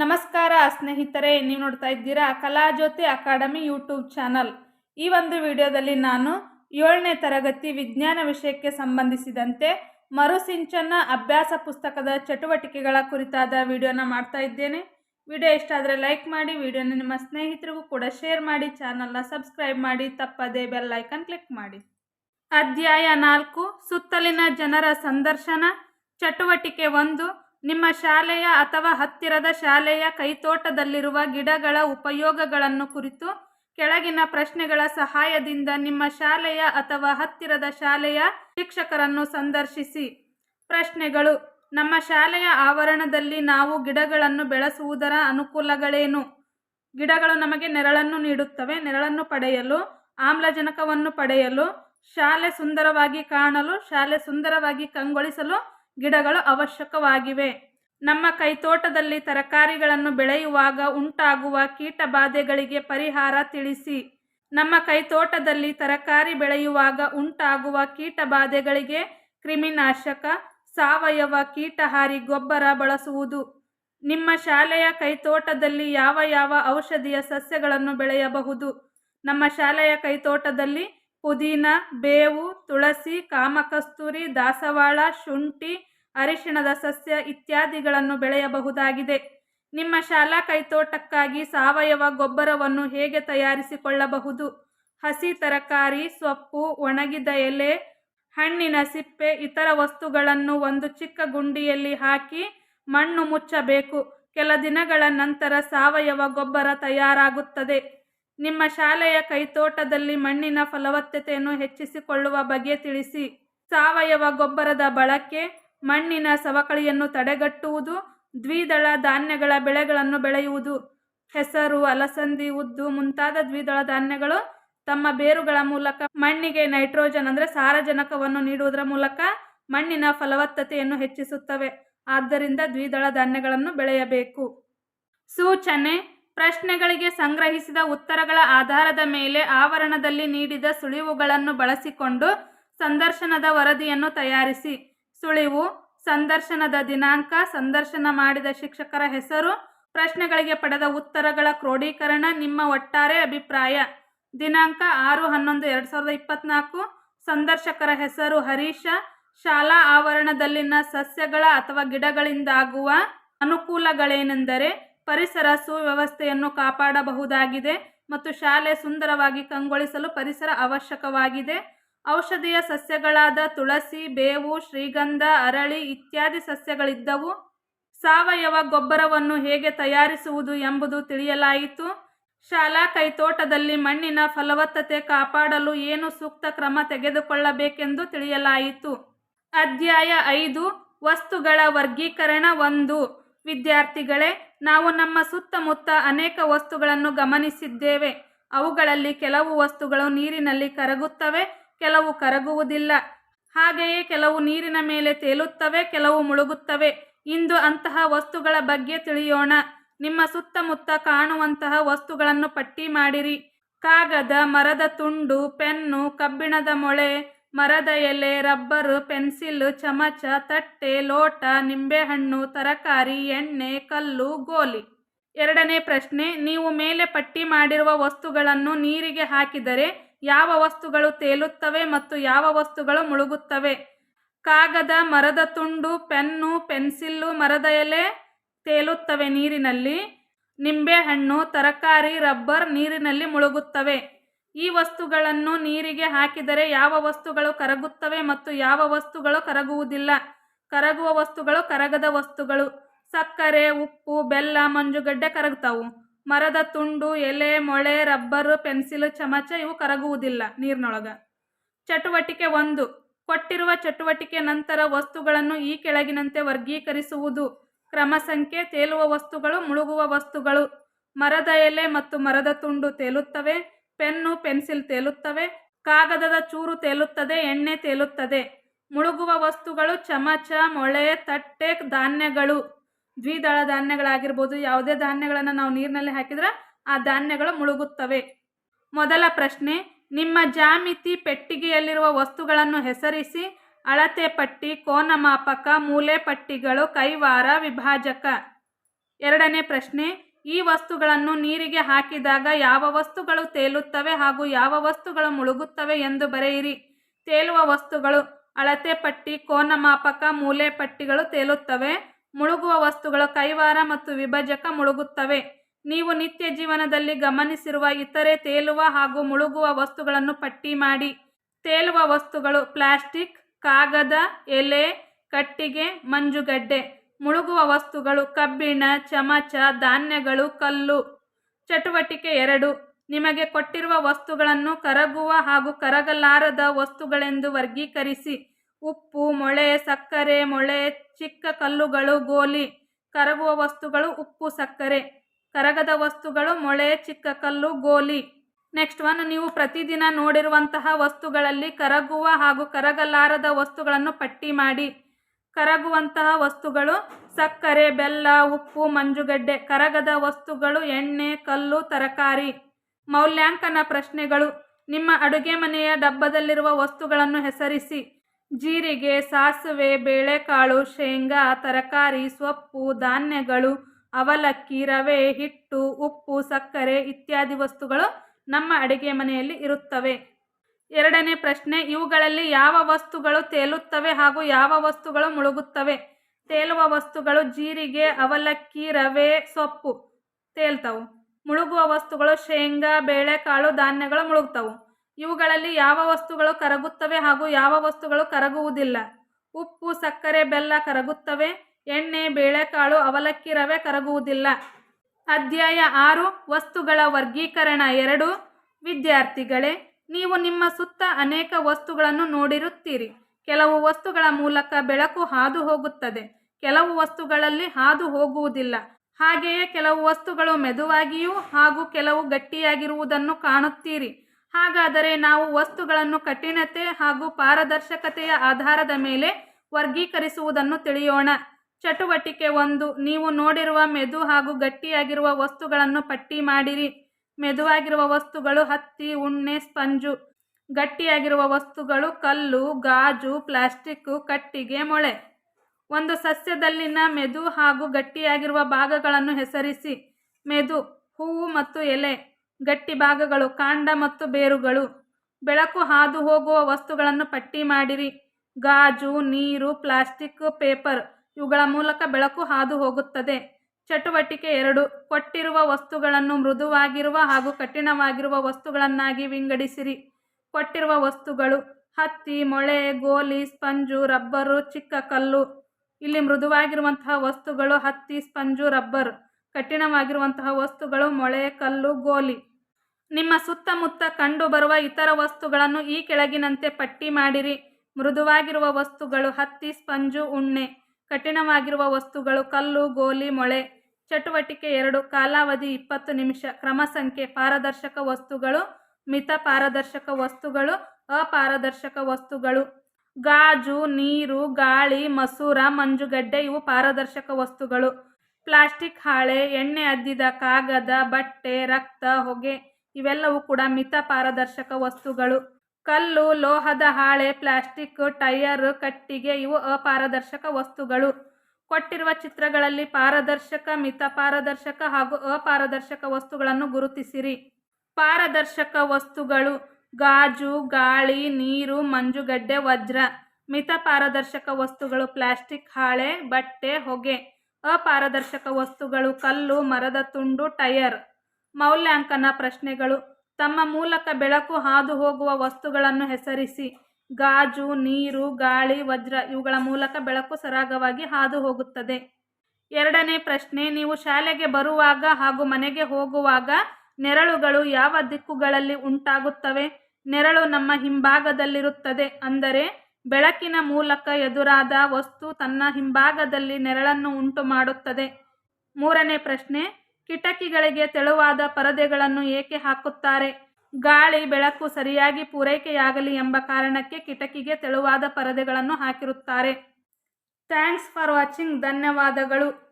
ನಮಸ್ಕಾರ ಸ್ನೇಹಿತರೆ, ನೀವು ನೋಡ್ತಾ ಇದ್ದೀರಾ ಕಲಾಜ್ಯೋತಿ ಅಕಾಡೆಮಿ ಯೂಟ್ಯೂಬ್ ಚಾನಲ್. ಈ ಒಂದು ವಿಡಿಯೋದಲ್ಲಿ ನಾನು ಏಳನೇ ತರಗತಿ ವಿಜ್ಞಾನ ವಿಷಯಕ್ಕೆ ಸಂಬಂಧಿಸಿದಂತೆ ಮರುಸಿಂಚನ ಅಭ್ಯಾಸ ಪುಸ್ತಕದ ಚಟುವಟಿಕೆಗಳ ಕುರಿತಾದ ವಿಡಿಯೋನ ಮಾಡ್ತಾ ಇದ್ದೇನೆ. ವಿಡಿಯೋ ಇಷ್ಟ ಆದರೆ ಲೈಕ್ ಮಾಡಿ, ವಿಡಿಯೋನ ನಿಮ್ಮ ಸ್ನೇಹಿತರಿಗೂ ಕೂಡ ಶೇರ್ ಮಾಡಿ, ಚಾನಲ್ನ ಸಬ್ಸ್ಕ್ರೈಬ್ ಮಾಡಿ, ತಪ್ಪದೇ ಬೆಲ್ ಐಕನ್ ಕ್ಲಿಕ್ ಮಾಡಿ. ಅಧ್ಯಾಯ ನಾಲ್ಕು, ಸುತ್ತಲಿನ ಜನರ ಸಂದರ್ಶನ. ಚಟುವಟಿಕೆ ಒಂದು ನಿಮ್ಮ ಶಾಲೆಯ ಅಥವಾ ಹತ್ತಿರದ ಶಾಲೆಯ ಕೈತೋಟದಲ್ಲಿರುವ ಗಿಡಗಳ ಉಪಯೋಗಗಳನ್ನು ಕುರಿತು ಕೆಳಗಿನ ಪ್ರಶ್ನೆಗಳ ಸಹಾಯದಿಂದ ನಿಮ್ಮ ಶಾಲೆಯ ಅಥವಾ ಹತ್ತಿರದ ಶಾಲೆಯ ಶಿಕ್ಷಕರನ್ನು ಸಂದರ್ಶಿಸಿ. ಪ್ರಶ್ನೆಗಳು, ನಮ್ಮ ಶಾಲೆಯ ಆವರಣದಲ್ಲಿ ನಾವು ಗಿಡಗಳನ್ನು ಬೆಳೆಸುವುದರ ಅನುಕೂಲಗಳೇನು? ಗಿಡಗಳು ನಮಗೆ ನೆರಳನ್ನು ನೀಡುತ್ತವೆ, ನೆರಳನ್ನು ಪಡೆಯಲು, ಆಮ್ಲಜನಕವನ್ನು ಪಡೆಯಲು, ಶಾಲೆ ಸುಂದರವಾಗಿ ಕಾಣಲು, ಶಾಲೆ ಸುಂದರವಾಗಿ ಕಂಗೊಳಿಸಲು ಗಿಡಗಳು ಅವಶ್ಯಕವಾಗಿವೆ. ನಮ್ಮ ಕೈತೋಟದಲ್ಲಿ ತರಕಾರಿಗಳನ್ನು ಬೆಳೆಯುವಾಗ ಉಂಟಾಗುವ ಕೀಟಬಾಧೆಗಳಿಗೆ ಪರಿಹಾರ ತಿಳಿಸಿ. ನಮ್ಮ ಕೈತೋಟದಲ್ಲಿ ತರಕಾರಿ ಬೆಳೆಯುವಾಗ ಉಂಟಾಗುವ ಕೀಟಬಾಧೆಗಳಿಗೆ ಕ್ರಿಮಿನಾಶಕ, ಸಾವಯವ ಕೀಟಹಾರಿ ಗೊಬ್ಬರ ಬಳಸುವುದು. ನಿಮ್ಮ ಶಾಲೆಯ ಕೈತೋಟದಲ್ಲಿ ಯಾವ ಯಾವ ಔಷಧಿಯ ಸಸ್ಯಗಳನ್ನು ಬೆಳೆಯಬಹುದು? ನಮ್ಮ ಶಾಲೆಯ ಕೈತೋಟದಲ್ಲಿ ಪುದೀನ, ಬೇವು, ತುಳಸಿ, ಕಾಮಕಸ್ತೂರಿ, ದಾಸವಾಳ, ಶುಂಠಿ, ಅರಿಶಿಣದ ಸಸ್ಯ ಇತ್ಯಾದಿಗಳನ್ನು ಬೆಳೆಯಬಹುದಾಗಿದೆ. ನಿಮ್ಮ ಶಾಲಾ ಕೈತೋಟಕ್ಕಾಗಿ ಸಾವಯವ ಗೊಬ್ಬರವನ್ನು ಹೇಗೆ ತಯಾರಿಸಿಕೊಳ್ಳಬಹುದು? ಹಸಿ ತರಕಾರಿ, ಸೊಪ್ಪು, ಒಣಗಿದ ಎಲೆ, ಹಣ್ಣಿನ ಸಿಪ್ಪೆ, ಇತರ ವಸ್ತುಗಳನ್ನು ಒಂದು ಚಿಕ್ಕ ಗುಂಡಿಯಲ್ಲಿ ಹಾಕಿ ಮಣ್ಣು ಮುಚ್ಚಬೇಕು. ಕೆಲ ದಿನಗಳ ನಂತರ ಸಾವಯವ ಗೊಬ್ಬರ ತಯಾರಾಗುತ್ತದೆ. ನಿಮ್ಮ ಶಾಲೆಯ ಕೈತೋಟದಲ್ಲಿ ಮಣ್ಣಿನ ಫಲವತ್ತತೆಯನ್ನು ಹೆಚ್ಚಿಸಿಕೊಳ್ಳುವ ಬಗ್ಗೆ ತಿಳಿಸಿ. ಸಾವಯವ ಗೊಬ್ಬರದ ಬಳಕೆ, ಮಣ್ಣಿನ ಸವಕಳಿಯನ್ನು ತಡೆಗಟ್ಟುವುದು, ದ್ವಿದಳ ಧಾನ್ಯಗಳ ಬೆಳೆಗಳನ್ನು ಬೆಳೆಯುವುದು. ಹೆಸರು, ಅಲಸಂದಿ, ಉದ್ದು ಮುಂತಾದ ದ್ವಿದಳ ಧಾನ್ಯಗಳು ತಮ್ಮ ಬೇರುಗಳ ಮೂಲಕ ಮಣ್ಣಿಗೆ ನೈಟ್ರೋಜನ್ ಅಂದರೆ ಸಾರಜನಕವನ್ನು ನೀಡುವುದರ ಮೂಲಕ ಮಣ್ಣಿನ ಫಲವತ್ತತೆಯನ್ನು ಹೆಚ್ಚಿಸುತ್ತವೆ. ಆದ್ದರಿಂದ ದ್ವಿದಳ ಧಾನ್ಯಗಳನ್ನು ಬೆಳೆಯಬೇಕು. ಸೂಚನೆ ಪ್ರಶ್ನೆಗಳಿಗೆ ಸಂಗ್ರಹಿಸಿದ ಉತ್ತರಗಳ ಆಧಾರದ ಮೇಲೆ ಆವರಣದಲ್ಲಿ ನೀಡಿದ ಸುಳಿವುಗಳನ್ನು ಬಳಸಿಕೊಂಡು ಸಂದರ್ಶನದ ವರದಿಯನ್ನು ತಯಾರಿಸಿ. ಸುಳಿವು, ಸಂದರ್ಶನದ ದಿನಾಂಕ, ಸಂದರ್ಶನ ಮಾಡಿದ ಶಿಕ್ಷಕರ ಹೆಸರು, ಪ್ರಶ್ನೆಗಳಿಗೆ ಪಡೆದ ಉತ್ತರಗಳ ಕ್ರೋಢೀಕರಣ ನಿಮ್ಮ ಒಟ್ಟಾರೆ ಅಭಿಪ್ರಾಯ. ದಿನಾಂಕ ಆರು ಹನ್ನೊಂದು, ಎರಡು ಸಾವಿರದ ಇಪ್ಪತ್ನಾಲ್ಕು. ಸಂದರ್ಶಕರ ಹೆಸರು ಹರೀಶ. ಶಾಲಾ ಆವರಣದಲ್ಲಿನ ಸಸ್ಯಗಳ ಅಥವಾ ಗಿಡಗಳಿಂದಾಗುವ ಅನುಕೂಲಗಳೇನೆಂದರೆ ಪರಿಸರ ಸುವ್ಯವಸ್ಥೆಯನ್ನು ಕಾಪಾಡಬಹುದಾಗಿದೆ ಮತ್ತು ಶಾಲೆ ಸುಂದರವಾಗಿ ಕಂಗೊಳಿಸಲು ಪರಿಸರ ಅವಶ್ಯಕವಾಗಿದೆ. ಔಷಧೀಯ ಸಸ್ಯಗಳಾದ ತುಳಸಿ, ಬೇವು, ಶ್ರೀಗಂಧ, ಅರಳಿ ಇತ್ಯಾದಿ ಸಸ್ಯಗಳಿದ್ದವು. ಸಾವಯವ ಗೊಬ್ಬರವನ್ನು ಹೇಗೆ ತಯಾರಿಸುವುದು ಎಂಬುದು ತಿಳಿಯಲಾಯಿತು. ಶಾಲಾ ಕೈತೋಟದಲ್ಲಿ ಮಣ್ಣಿನ ಫಲವತ್ತತೆ ಕಾಪಾಡಲು ಏನು ಸೂಕ್ತ ಕ್ರಮ ತೆಗೆದುಕೊಳ್ಳಬೇಕೆಂದು ತಿಳಿಯಲಾಯಿತು. ಅಧ್ಯಾಯ ಐದು, ವಸ್ತುಗಳ ವರ್ಗೀಕರಣ ಒಂದು. ವಿದ್ಯಾರ್ಥಿಗಳೇ ನಾವು ನಮ್ಮ ಸುತ್ತಮುತ್ತ ಅನೇಕ ವಸ್ತುಗಳನ್ನು ಗಮನಿಸಿದ್ದೇವೆ. ಅವುಗಳಲ್ಲಿ ಕೆಲವು ವಸ್ತುಗಳು ನೀರಿನಲ್ಲಿ ಕರಗುತ್ತವೆ, ಕೆಲವು ಕರಗುವುದಿಲ್ಲ. ಹಾಗೆಯೇ ಕೆಲವು ನೀರಿನ ಮೇಲೆ ತೇಲುತ್ತವೆ, ಕೆಲವು ಮುಳುಗುತ್ತವೆ. ಇಂದು ಅಂತಹ ವಸ್ತುಗಳ ಬಗ್ಗೆ ತಿಳಿಯೋಣ. ನಿಮ್ಮ ಸುತ್ತಮುತ್ತ ಕಾಣುವಂತಹ ವಸ್ತುಗಳನ್ನು ಪಟ್ಟಿ ಮಾಡಿರಿ. ಕಾಗದ, ಮರದ ತುಂಡು, ಪೆನ್ನು, ಕಬ್ಬಿಣದ ಮೊಳೆ ಮರದ ಎಲೆ, ರಬ್ಬರು, ಪೆನ್ಸಿಲ್, ಚಮಚ, ತಟ್ಟೆ, ಲೋಟ, ನಿಂಬೆಹಣ್ಣು, ತರಕಾರಿ, ಎಣ್ಣೆ, ಕಲ್ಲು, ಗೋಲಿ. ಎರಡನೇ ಪ್ರಶ್ನೆ, ನೀವು ಮೇಲೆ ಪಟ್ಟಿ ಮಾಡಿರುವ ವಸ್ತುಗಳನ್ನು ನೀರಿಗೆ ಹಾಕಿದರೆ ಯಾವ ವಸ್ತುಗಳು ತೇಲುತ್ತವೆ ಮತ್ತು ಯಾವ ವಸ್ತುಗಳು ಮುಳುಗುತ್ತವೆ? ಕಾಗದ, ಮರದ ತುಂಡು, ಪೆನ್ನು, ಪೆನ್ಸಿಲ್ಲು, ಮರದ ಎಲೆ ತೇಲುತ್ತವೆ ನೀರಿನಲ್ಲಿ. ನಿಂಬೆಹಣ್ಣು, ತರಕಾರಿ, ರಬ್ಬರ್ ನೀರಿನಲ್ಲಿ ಮುಳುಗುತ್ತವೆ. ಈ ವಸ್ತುಗಳನ್ನು ನೀರಿಗೆ ಹಾಕಿದರೆ ಯಾವ ವಸ್ತುಗಳು ಕರಗುತ್ತವೆ ಮತ್ತು ಯಾವ ವಸ್ತುಗಳು ಕರಗುವುದಿಲ್ಲ. ಕರಗುವ ವಸ್ತುಗಳು ಕರಗದ ವಸ್ತುಗಳು. ಸಕ್ಕರೆ, ಉಪ್ಪು, ಬೆಲ್ಲ, ಮಂಜುಗಡ್ಡೆ ಕರಗ್ತಾವು. ಮರದ ತುಂಡು, ಎಲೆ, ಮೊಳೆ, ರಬ್ಬರು, ಪೆನ್ಸಿಲ್, ಚಮಚ ಇವು ಕರಗುವುದಿಲ್ಲ ನೀರಿನೊಳಗೆ. ಚಟುವಟಿಕೆ ಒಂದು. ಕೊಟ್ಟಿರುವ ಚಟುವಟಿಕೆ ನಂತರ ವಸ್ತುಗಳನ್ನು ಈ ಕೆಳಗಿನಂತೆ ವರ್ಗೀಕರಿಸುವುದು. ಕ್ರಮ ಸಂಖ್ಯೆ, ತೇಲುವ ವಸ್ತುಗಳು, ಮುಳುಗುವ ವಸ್ತುಗಳು. ಮರದ ಎಲೆ ಮತ್ತು ಮರದ ತುಂಡು ತೇಲುತ್ತವೆ. Pen, pencil ತೇಲುತ್ತವೆ. ಕಾಗದದ ಚೂರು ತೇಲುತ್ತದೆ, ಎಣ್ಣೆ ತೇಲುತ್ತದೆ. ಮುಳುಗುವ ವಸ್ತುಗಳು ಚಮಚ, ಮೊಳೆ, ತಟ್ಟೆ, ಧಾನ್ಯಗಳು. ದ್ವಿದಳ ಧಾನ್ಯಗಳಾಗಿರ್ಬೋದು. ಯಾವುದೇ ಧಾನ್ಯಗಳನ್ನು ನಾವು ನೀರಿನಲ್ಲಿ ಹಾಕಿದರೆ ಆ ಧಾನ್ಯಗಳು ಮುಳುಗುತ್ತವೆ. ಮೊದಲ ಪ್ರಶ್ನೆ, ನಿಮ್ಮ ಜಾಮಿತಿ ಪೆಟ್ಟಿಗೆಯಲ್ಲಿರುವ ವಸ್ತುಗಳನ್ನು ಹೆಸರಿಸಿ. ಅಳತೆ ಪಟ್ಟಿ ಕೋನಮಾಪಕ ಮೂಲೆ ಪಟ್ಟಿಗಳು, ಕೈವಾರ, ವಿಭಾಜಕ. ಎರಡನೇ ಪ್ರಶ್ನೆ ಈ ವಸ್ತುಗಳನ್ನು ನೀರಿಗೆ ಹಾಕಿದಾಗ ಯಾವ ವಸ್ತುಗಳು ತೇಲುತ್ತವೆ ಹಾಗೂ ಯಾವ ವಸ್ತುಗಳು ಮುಳುಗುತ್ತವೆ ಎಂದು ಬರೆಯಿರಿ. ತೇಲುವ ವಸ್ತುಗಳು ಅಳತೆ ಪಟ್ಟಿ ಕೋನ ಮಾಪಕ ಮೂಲೆ ಪಟ್ಟಿಗಳು ತೇಲುತ್ತವೆ. ಮುಳುಗುವ ವಸ್ತುಗಳು ಕೈವಾರ ಮತ್ತು ವಿಭಜಕ ಮುಳುಗುತ್ತವೆ. ನೀವು ನಿತ್ಯ ಜೀವನದಲ್ಲಿ ಗಮನಿಸಿರುವ ಇತರೆ ತೇಲುವ ಹಾಗೂ ಮುಳುಗುವ ವಸ್ತುಗಳನ್ನು ಪಟ್ಟಿ ಮಾಡಿ. ತೇಲುವ ವಸ್ತುಗಳು ಪ್ಲಾಸ್ಟಿಕ್, ಕಾಗದ, ಎಲೆ, ಕಟ್ಟಿಗೆ, ಮಂಜುಗಡ್ಡೆ. ಮುಳುಗುವ ವಸ್ತುಗಳು, ಕಬ್ಬಿಣ, ಚಮಚ, ಧಾನ್ಯಗಳು, ಕಲ್ಲು. ಚಟುವಟಿಕೆ ಎರಡು, ನಿಮಗೆ ಕೊಟ್ಟಿರುವ ವಸ್ತುಗಳನ್ನು ಕರಗುವ ಹಾಗೂ ಕರಗಲಾರದ ವಸ್ತುಗಳೆಂದು ವರ್ಗೀಕರಿಸಿ. ಉಪ್ಪು, ಮೊಳೆ, ಸಕ್ಕರೆ, ಮೊಳೆ, ಚಿಕ್ಕ ಕಲ್ಲುಗಳು, ಗೋಲಿ. ಕರಗುವ ವಸ್ತುಗಳು ಉಪ್ಪು, ಸಕ್ಕರೆ. ಕರಗದ ವಸ್ತುಗಳು ಮೊಳೆ, ಚಿಕ್ಕ ಕಲ್ಲು, ಗೋಲಿ. ನೆಕ್ಸ್ಟ್ ಒನ್, ನೀವು ಪ್ರತಿದಿನ ನೋಡಿರುವಂತಹ ವಸ್ತುಗಳಲ್ಲಿ ಕರಗುವ ಹಾಗೂ ಕರಗಲಾರದ ವಸ್ತುಗಳನ್ನು ಪಟ್ಟಿ ಮಾಡಿ. ಕರಗುವಂತಹ ವಸ್ತುಗಳು ಸಕ್ಕರೆ, ಬೆಲ್ಲ, ಉಪ್ಪು, ಮಂಜುಗಡ್ಡೆ, ಕರಗದ ವಸ್ತುಗಳು, ಎಣ್ಣೆ, ಕಲ್ಲು, ತರಕಾರಿ. ಮೌಲ್ಯಾಂಕನ ಪ್ರಶ್ನೆಗಳು. ನಿಮ್ಮ ಅಡುಗೆ ಮನೆಯ ಡಬ್ಬದಲ್ಲಿರುವ ವಸ್ತುಗಳನ್ನು ಹೆಸರಿಸಿ. ಜೀರಿಗೆ, ಸಾಸಿವೆ, ಬೇಳೆಕಾಳು, ಶೇಂಗಾ, ತರಕಾರಿ, ಸೊಪ್ಪು, ಧಾನ್ಯಗಳು, ಅವಲಕ್ಕಿ, ರವೆ, ಹಿಟ್ಟು, ಉಪ್ಪು, ಸಕ್ಕರೆ ಇತ್ಯಾದಿ ವಸ್ತುಗಳು ನಮ್ಮ ಅಡುಗೆ ಮನೆಯಲ್ಲಿ ಇರುತ್ತವೆ. ಎರಡನೇ ಪ್ರಶ್ನೆ, ಇವುಗಳಲ್ಲಿ ಯಾವ ವಸ್ತುಗಳು ತೇಲುತ್ತವೆ ಹಾಗೂ ಯಾವ ವಸ್ತುಗಳು ಮುಳುಗುತ್ತವೆ? ತೇಲುವ ವಸ್ತುಗಳು ಜೀರಿಗೆ, ಅವಲಕ್ಕಿ, ರವೆ, ಸೊಪ್ಪು ತೇಲ್ತವು. ಮುಳುಗುವ ವಸ್ತುಗಳು ಶೇಂಗಾ, ಬೇಳೆಕಾಳು, ಧಾನ್ಯಗಳು ಮುಳುಗ್ತವು. ಇವುಗಳಲ್ಲಿ ಯಾವ ವಸ್ತುಗಳು ಕರಗುತ್ತವೆ ಹಾಗೂ ಯಾವ ವಸ್ತುಗಳು ಕರಗುವುದಿಲ್ಲ? ಉಪ್ಪು, ಸಕ್ಕರೆ, ಬೆಲ್ಲ ಕರಗುತ್ತವೆ. ಎಣ್ಣೆ, ಬೇಳೆಕಾಳು, ಅವಲಕ್ಕಿ, ರವೆ ಕರಗುವುದಿಲ್ಲ. ಅಧ್ಯಾಯ ಆರು, ವಸ್ತುಗಳ ವರ್ಗೀಕರಣ ಎರಡು. ವಿದ್ಯಾರ್ಥಿಗಳೇ ನೀವು ನಿಮ್ಮ ಸುತ್ತ ಅನೇಕ ವಸ್ತುಗಳನ್ನು ನೋಡಿರುತ್ತೀರಿ. ಕೆಲವು ವಸ್ತುಗಳ ಮೂಲಕ ಬೆಳಕು ಹಾದು ಹೋಗುತ್ತದೆ ಕೆಲವು ವಸ್ತುಗಳಲ್ಲಿ ಹಾದು ಹೋಗುವುದಿಲ್ಲ ಹಾಗೆಯೇ ಕೆಲವು ವಸ್ತುಗಳು ಮೆದುವಾಗಿಯೂ ಹಾಗೂ ಕೆಲವು ಗಟ್ಟಿಯಾಗಿರುವುದನ್ನು ಕಾಣುತ್ತೀರಿ. ಹಾಗಾದರೆ ನಾವು ವಸ್ತುಗಳನ್ನು ಕಠಿಣತೆ ಹಾಗೂ ಪಾರದರ್ಶಕತೆಯ ಆಧಾರದ ಮೇಲೆ ವರ್ಗೀಕರಿಸುವುದನ್ನು ತಿಳಿಯೋಣ. ಚಟುವಟಿಕೆ ಒಂದು, ನೀವು ನೋಡಿರುವ ಮೆದು ಹಾಗೂ ಗಟ್ಟಿಯಾಗಿರುವ ವಸ್ತುಗಳನ್ನು ಪಟ್ಟಿ ಮಾಡಿರಿ. ಮೆದುವಾಗಿರುವ ವಸ್ತುಗಳು ಹತ್ತಿ, ಉಣ್ಣೆ, ಸ್ಪಂಜು. ಗಟ್ಟಿಯಾಗಿರುವ ವಸ್ತುಗಳು ಕಲ್ಲು, ಗಾಜು ಪ್ಲಾಸ್ಟಿಕ್ಕು ಕಟ್ಟಿಗೆ, ಮೊಳೆ. ಒಂದು ಸಸ್ಯದಲ್ಲಿನ ಮೆದು ಹಾಗೂ ಗಟ್ಟಿಯಾಗಿರುವ ಭಾಗಗಳನ್ನು ಹೆಸರಿಸಿ. ಮೆದು, ಹೂವು ಮತ್ತು ಎಲೆ. ಗಟ್ಟಿ ಭಾಗಗಳು ಕಾಂಡ ಮತ್ತು ಬೇರುಗಳು. ಬೆಳಕು ಹಾದು ಹೋಗುವ ವಸ್ತುಗಳನ್ನು ಪಟ್ಟಿ ಮಾಡಿರಿ. ಗಾಜು, ನೀರು, ಪ್ಲಾಸ್ಟಿಕ್, ಪೇಪರ್ ಇವುಗಳ ಮೂಲಕ ಬೆಳಕು ಹಾದು ಹೋಗುತ್ತದೆ. ಚಟುವಟಿಕೆ ಎರಡು, ಕೊಟ್ಟಿರುವ ವಸ್ತುಗಳನ್ನು ಮೃದುವಾಗಿರುವ ಹಾಗೂ ಕಠಿಣವಾಗಿರುವ ವಸ್ತುಗಳನ್ನಾಗಿ ವಿಂಗಡಿಸಿರಿ. ಕೊಟ್ಟಿರುವ ವಸ್ತುಗಳು ಹತ್ತಿ, ಮೊಳೆ, ಗೋಲಿ, ಸ್ಪಂಜು, ರಬ್ಬರು, ಚಿಕ್ಕ ಕಲ್ಲು. ಇಲ್ಲಿ ಮೃದುವಾಗಿರುವಂತಹ ವಸ್ತುಗಳು ಹತ್ತಿ, ಸ್ಪಂಜು, ರಬ್ಬರ್. ಕಠಿಣವಾಗಿರುವಂತಹ ವಸ್ತುಗಳು ಮೊಳೆ, ಕಲ್ಲು, ಗೋಲಿ. ನಿಮ್ಮ ಸುತ್ತಮುತ್ತ ಕಂಡುಬರುವ ಇತರ ವಸ್ತುಗಳನ್ನು ಈ ಕೆಳಗಿನಂತೆ ಪಟ್ಟಿ ಮಾಡಿರಿ. ಮೃದುವಾಗಿರುವ ವಸ್ತುಗಳು ಹತ್ತಿ, ಸ್ಪಂಜು, ಉಣ್ಣೆ. ಕಠಿಣವಾಗಿರುವ ವಸ್ತುಗಳು ಕಲ್ಲು, ಗೋಲಿ, ಮೊಳೆ, ಚಟುವಟಿಕೆ ಎರಡು, ಕಾಲಾವಧಿ ಇಪ್ಪತ್ತು ನಿಮಿಷ ಕ್ರಮ ಸಂಖ್ಯೆ ಪಾರದರ್ಶಕ ವಸ್ತುಗಳು, ಮಿತ ಪಾರದರ್ಶಕ ವಸ್ತುಗಳು, ಅಪಾರದರ್ಶಕ ವಸ್ತುಗಳು. ಗಾಜು, ನೀರು, ಗಾಳಿ, ಮಸೂರ, ಮಂಜುಗಡ್ಡೆ ಇವು ಪಾರದರ್ಶಕ ವಸ್ತುಗಳು. ಪ್ಲಾಸ್ಟಿಕ್ ಹಾಳೆ, ಎಣ್ಣೆ ಅದ್ದಿದ ಕಾಗದ, ಬಟ್ಟೆ, ರಕ್ತ, ಹೊಗೆ ಇವೆಲ್ಲವೂ ಕೂಡ ಮಿತ ಪಾರದರ್ಶಕ ವಸ್ತುಗಳು. ಕಲ್ಲು, ಲೋಹದ ಹಾಳೆ, ಪ್ಲಾಸ್ಟಿಕ್ ಟೈರ್ ಕಟ್ಟಿಗೆ ಇವು ಅಪಾರದರ್ಶಕ ವಸ್ತುಗಳು. ಕೊಟ್ಟಿರುವ ಚಿತ್ರಗಳಲ್ಲಿ ಪಾರದರ್ಶಕ, ಮಿತ ಪಾರದರ್ಶಕ ಹಾಗೂ ಅಪಾರದರ್ಶಕ ವಸ್ತುಗಳನ್ನು ಗುರುತಿಸಿರಿ. ಪಾರದರ್ಶಕ ವಸ್ತುಗಳು ಗಾಜು, ಗಾಳಿ, ನೀರು, ಮಂಜುಗಡ್ಡೆ, ವಜ್ರ. ಮಿತ ಪಾರದರ್ಶಕ ವಸ್ತುಗಳು ಪ್ಲಾಸ್ಟಿಕ್, ಹಾಳೆ, ಬಟ್ಟೆ, ಹೊಗೆ. ಅಪಾರದರ್ಶಕ ವಸ್ತುಗಳು ಕಲ್ಲು, ಮರದ ತುಂಡು, ಟಯರ್. ಮೌಲ್ಯಾಂಕನ ಪ್ರಶ್ನೆಗಳು. ತಮ್ಮ ಮೂಲಕ ಬೆಳಕು ಹಾದು ಹೋಗುವ ವಸ್ತುಗಳನ್ನು ಹೆಸರಿಸಿ. ಗಾಜು, ನೀರು, ಗಾಳಿ, ವಜ್ರ ಇವುಗಳ ಮೂಲಕ ಬೆಳಕು ಸರಾಗವಾಗಿ ಹಾದು ಹೋಗುತ್ತದೆ ಎರಡನೇ ಪ್ರಶ್ನೆ, ನೀವು ಶಾಲೆಗೆ ಬರುವಾಗ ಹಾಗೂ ಮನೆಗೆ ಹೋಗುವಾಗ ನೆರಳುಗಳು ಯಾವ ದಿಕ್ಕುಗಳಲ್ಲಿ ಉಂಟಾಗುತ್ತವೆ? ನೆರಳು ನಮ್ಮ ಹಿಂಭಾಗದಲ್ಲಿರುತ್ತದೆ. ಅಂದರೆ, ಬೆಳಕಿನ ಮೂಲಕ ಎದುರಾದ ವಸ್ತು ತನ್ನ ಹಿಂಭಾಗದಲ್ಲಿ ನೆರಳನ್ನು ಉಂಟು ಮಾಡುತ್ತದೆ ಮೂರನೇ ಪ್ರಶ್ನೆ ಕಿಟಕಿಗಳಿಗೆ ತೆಳುವಾದ ಪರದೆಗಳನ್ನು ಏಕೆ ಹಾಕುತ್ತಾರೆ? ಗಾಳಿ, ಬೆಳಕು ಸರಿಯಾಗಿ ಪೂರೈಕೆಯಾಗಲಿ ಎಂಬ ಕಾರಣಕ್ಕೆ ಕಿಟಕಿಗೆ ತೆಳುವಾದ ಪರದೆಗಳನ್ನು ಹಾಕಿರುತ್ತಾರೆ. Thanks for watching. ಧನ್ಯವಾದಗಳು.